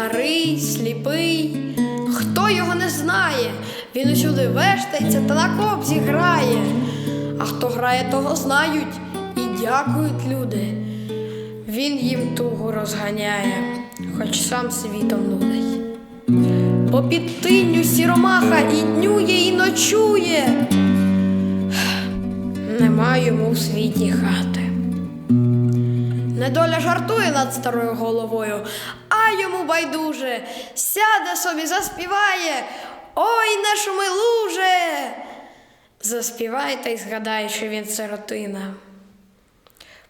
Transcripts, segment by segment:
старий, сліпий, хто його не знає, він усюди вештається та на кобзі грає. А хто грає, того знають і дякують люди. Він їм тугу розганяє, хоч сам світом нудить. По під тинню сіромаха і днює, і ночує. Нема йому в світі хати. Недоля жартує над старою головою, а йому байдуже, сяде собі, заспіває. Ой, не шуми луже. Заспівай та й згадай, що він сиротина.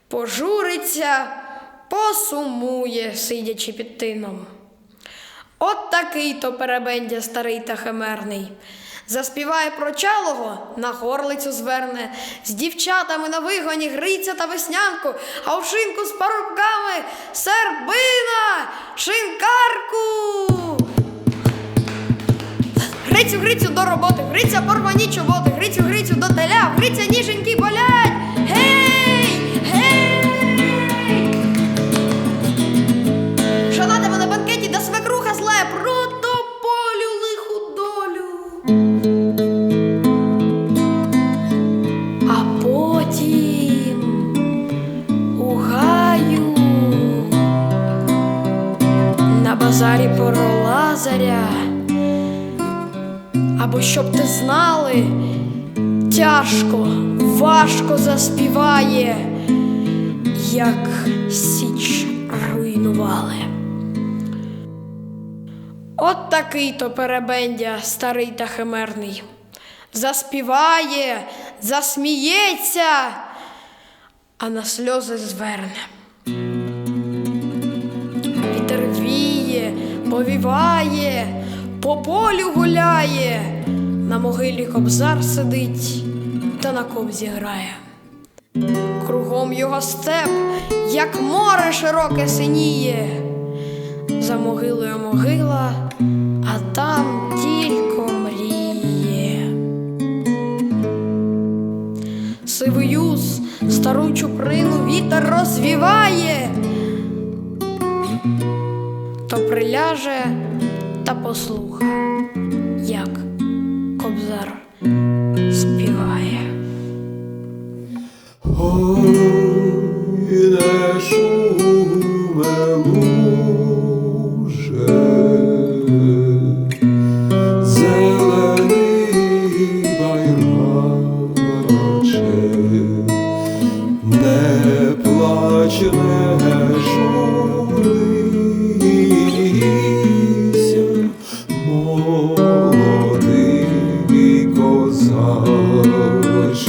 Пожуриться, посумує, сидячи під тином. От такий то перебендя старий та химерний. Заспіває про чалого, на горлицю зверне, з дівчатами на вигоні гриця та веснянку, а в шинку з парубками сербина, шинкарку. Грицю, Грицю до роботи, Гриця порвані чоботи, Грицю, Грицю на базарі про Лазаря. Або щоб ти знали, тяжко, важко заспіває, як січ руйнували. От такий то перебендя, старий та химерний. Заспіває, засміється, а на сльози зверне. Повіває, по полю гуляє, на могилі кобзар сидить та на кобзі грає. Кругом його степ, як море широке синіє, за могилою могила, а там тільки мріє. Сивий юз, стару чуприну вітер розвіває, то приляже та послуха, як кобзар співає. Ой, не шуме луже, зелений hoş